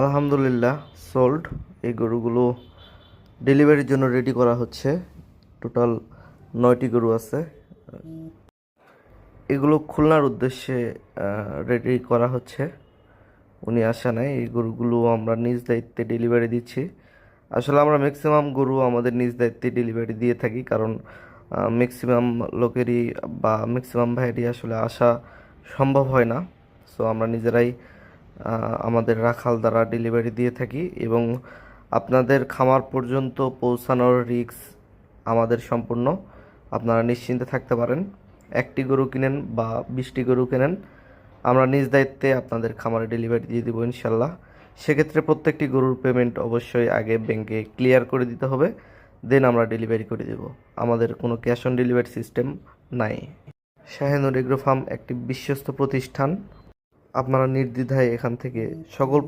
আলহামদুলিল্লাহ সোল্ড এই গরুগুলো ডেলিভারির জন্য রেডি করা হচ্ছে। টোটাল নয়টি গরু আছে। এগুলো খুলনার উদ্দেশ্যে রেডি করা হচ্ছে। উনি আসা নাই। এই গরুগুলো আমরা নিজ দায়িত্বে ডেলিভারি দিচ্ছি। আসলে আমরা ম্যাক্সিমাম গরু আমাদের নিজ দায়িত্বে ডেলিভারি দিয়ে থাকি। কারণ ম্যাক্সিমাম লোকেরই বা ম্যাক্সিমাম ভাইয়েরই আসলে আসা সম্ভব হয় না। সো আমরা নিজেরাই আমাদের রাখাল দ্বারা ডেলিভারি দিয়ে থাকি এবং আপনাদের খামার পর্যন্ত পৌঁছানোর রিস্ক আমাদের সম্পূর্ণ। আপনারা নিশ্চিন্তে থাকতে পারেন। একটি গরু কিনেন বা বিশটি গরু কেনেন, আমরা নিজ দায়িত্বে আপনাদের খামারে ডেলিভারি দিয়ে দেবো ইনশাল্লাহ। সেক্ষেত্রে প্রত্যেকটি গরুর পেমেন্ট অবশ্যই আগে ব্যাংকে ক্লিয়ার করে দিতে হবে দেন আমরা ডেলিভারি করে দেব। আমাদের কোনো ক্যাশ অন ডেলিভারি সিস্টেম নাই। শাহেনুর এগ্রো ফার্ম একটি বিশ্বস্ত প্রতিষ্ঠান। আপনারা নির্দ্বিধায় এখান থেকে সকল